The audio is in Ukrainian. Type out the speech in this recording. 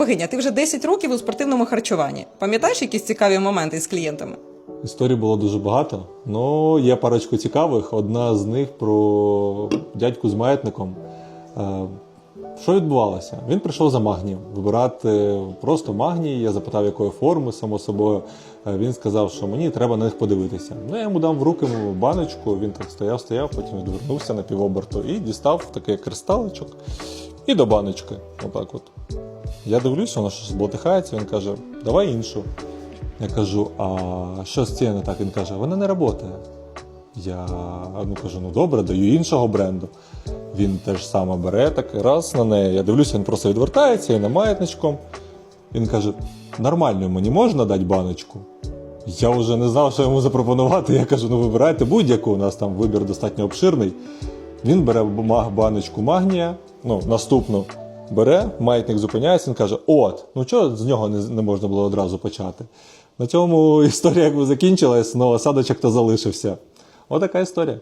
Богиня, ти вже 10 років у спортивному харчуванні. Пам'ятаєш якісь цікаві моменти з клієнтами? Історій було дуже багато. Ну, є парочку цікавих. Одна з них про дядьку з маятником. Е, Що відбувалося? Він прийшов за магнієм вибирати просто магній. Я запитав, якої форми, само собою. Е, Він сказав, що мені треба на них подивитися. Ну, я йому дав в руки баночку, він так стояв, стояв, потім відвернувся на півоберту і дістав такий кристаличок і до баночки. Отак от. Я дивлюся, воно щось блотихається, він каже, давай іншу. Я кажу, а що з цією не так? Він каже, вона не працює. Я ну, кажу, ну добре, даю іншого бренду. Він теж саме бере так раз на неї. Я дивлюся, він просто відвертається і на маятничком. Він каже: нормально мені можна дати баночку? Я вже не знав, що йому запропонувати. Я кажу, ну вибирайте будь-яку, у нас там вибір достатньо обширний. Він бере баночку магнія, ну, наступну бере, маятник зупиняється, він каже: От, ну чого з нього не, не можна було одразу почати? На цьому історія якби закінчилась, але осадочок то залишився. Отака історія.